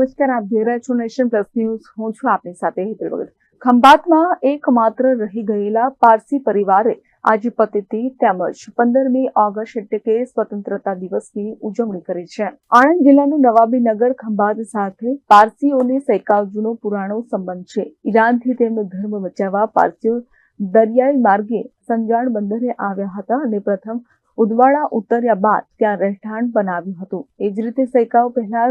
નમસ્કાર, આપ જોઈ રહ્યા છો નેશન પ્લસ ન્યૂઝ. હું છું આપની સાથે હેતલ વગર ખંભાતમાં એકમાત્ર રહી ગયેલા પારસી પરિવારે આજે પતિથી તેમજ પંદરમી ઓગસ્ટ એટલે કે સ્વતંત્રતા દિવસની ઉજવણી કરી છે. આણંદ જિલ્લાનું નવાબીનગર ખંભાત સાથે પારસીઓને સૈકાવ પુરાણો સંબંધ છે. ઈરાનથી તેમનો ધર્મ બચાવવા પારસીઓ દરિયાઈ માર્ગે સંજાણ બંદરે આવ્યા હતા અને પ્રથમ ઉદવાડા ઉતર્યા બાદ ત્યાં રહેઠાણ બનાવ્યું હતું. એ જ રીતે સૈકાવ પહેલા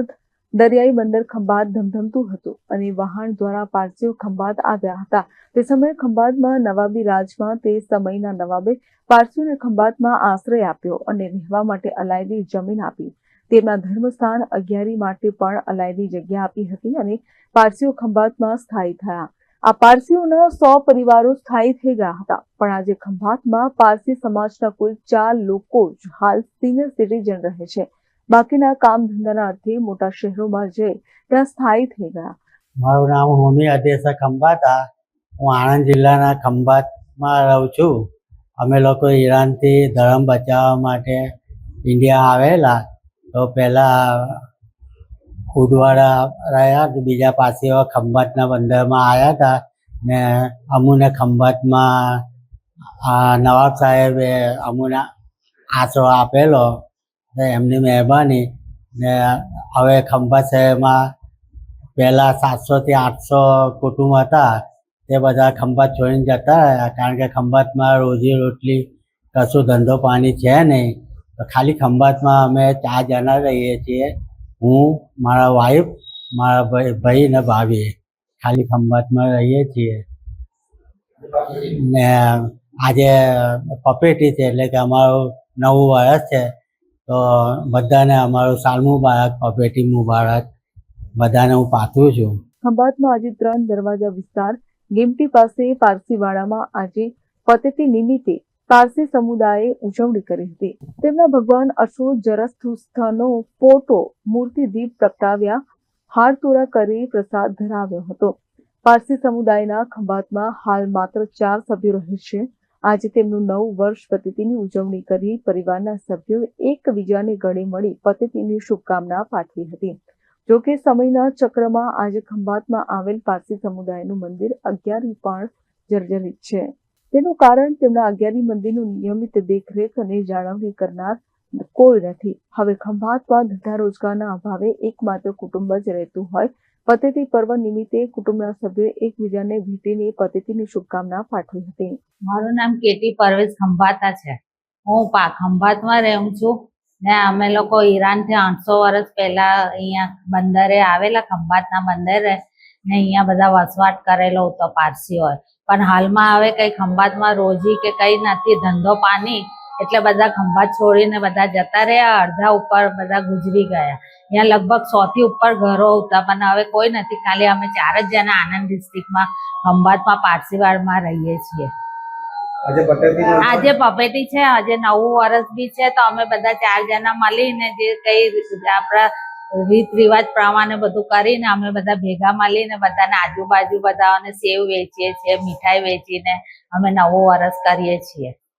દરિયાઈ બંદર ખંભાત ધમધમતું હતું અને વહાણ દ્વારા પારસીઓ ખંભાત આવ્યા હતા. તે સમયે ખંભાતમાં નવાબી રાજમાં તે સમયના નવાબે પારસીઓને ખંભાતમાં આશ્રય આપ્યો અને રહેવા માટે અલાયદી જમીન આપી. તેમના ધર્મસ્થાન અગિયારી માટે પણ અલાયદી જગ્યા આપી હતી અને પારસીઓ ખંભાતમાં સ્થાયી થયા. આ પારસીઓના સો પરિવારો સ્થાયી થઈ ગયા હતા. પણ આજે ખંભાતમાં પારસી સમાજના કુલ ચાર લોકો જ હાલ સિનિયર સિટીઝન રહે છે. બાકીના કામ ધંધાના અર્થે મોટા શહેરોમાં જઈ ત્યાં સ્થાયી થઈ ગયા. મારું નામ હોમી અધેસા ખંભાતા. હું આણંદ જિલ્લાના ખંભાતમાં રહું છું. અમે લોકો ઈરાનથી ધર્મ બચાવવા માટે ઇન્ડિયા આવેલા. તો પહેલાં ઉદવાડા રહ્યા બીજા પાસે ખંભાતના બંદરમાં આવ્યા હતા. ને અમુને ખંભાતમાં નવાબ સાહેબે અમુને આશરો આપેલો. એમની મહેરબાની. ને હવે ખંભાત શહેરમાં પહેલાં સાતસોથી આઠસો કુટુંબ હતા, તે બધા ખંભાત છોડીને જતા રહ્યા. કારણ કે ખંભાતમાં રોજી રોટલી, કશું ધંધો પાણી છે નહીં. તો ખાલી ખંભાતમાં અમે ચાર જણા રહીએ છીએ. હું, મારા વાઈફ મારા ભાઈ ને ભાભી. ખાલી ખંભાતમાં રહીએ છીએ. ને આજે પપેટી છે, એટલે કે અમારું નવું વર્ષ છે. તો બધાને અમારું સાલ મુબારક, ઓપરેટિવ મુબારક. બધાને હું પાથરું છું. ખંભાતમાં આજે ત્રણ દરવાજા વિસ્તાર, ગેમટી પાસે પારસીવાડામાં આજે પતેતી નિમિત્તે પારસી સમુદાયે ઉજવણી કરી હતી. તેમના ભગવાન અશોક જરસ્થુસ્થનો ફોટો મૂર્તિ, દીપ પ્રગટાવ્યા, હારતોરા કરી પ્રસાદ ધરાવ્યો હતો. પારસી સમુદાયના ખંભાતમાં હાલ માત્ર ચાર સભ્યો રહે છે. આજે તેમનું નવું વર્ષ પતિથિની ઉજવણી કરી પરિવારના સભ્યોએ એકબીજાને ગળે મળી પતિથિની શુભકામના પાઠવી હતી. જોકે સમયના ચક્રમાં આજે ખંભાતમાં આવેલ પારસી સમુદાયનું મંદિર અગિયારી પણ જર્જરિત છે. તેનું કારણ તેમના અગિયારી મંદિરનું નિયમિત દેખરેખ અને જાળવણી કરનાર કોઈ નથી. હવે ખંભાતમાં ધંધા રોજગારના અભાવે એકમાત્ર કુટુંબ જ રહેતું હોય પતિથિ પર્વ નિમિત્તે કુટુંબના સભ્યોએ એકબીજાને ભેટીને પતિથિની શુભકામના પાઠવી હતી. મારું નામ કેટી પરવેશ ખંભાતા છે. હું પા, ખંભાતમાં રહું છું. ને અમે લોકો ઈરાનથી આઠસો વર્ષ પહેલા અહીંયા બંદરે આવેલા, ખંભાતના બંદરે, ને અહીંયા બધા વસવાટ કરેલો હતો પારસીઓએ પણ હાલમાં હવે કઈ ખંભાતમાં રોજી કે કઈ નથી, ધંધો પાણી એટલે બધા ખંભાત છોડીને બધા જતા રહ્યા અડધા ઉપર બધા ગુજરી ગયા. ત્યાં લગભગ સો થી ઉપર ઘરો હતા પણ હવે કોઈ નથી. ખાલી અમે ચાર જ જણા આનંદ ડિસ્ટ્રિક્ટમાં ખંભાતમાં પારસીવાડમાં રહીએ છીએ. આજે આજે પપેટી છે આજે નવું વર્ષ બી છે તો અમે બધા ચાર જણા મળીને જે કઈ આપણા રીત રિવાજ પ્રમાણે બધું કરીને અમે બધા ભેગા મળીને બધાને આજુબાજુ બધાને સેવ વેચીએ છીએ મીઠાઈ વેચીને અમે નવું વર્ષ કરીએ છીએ.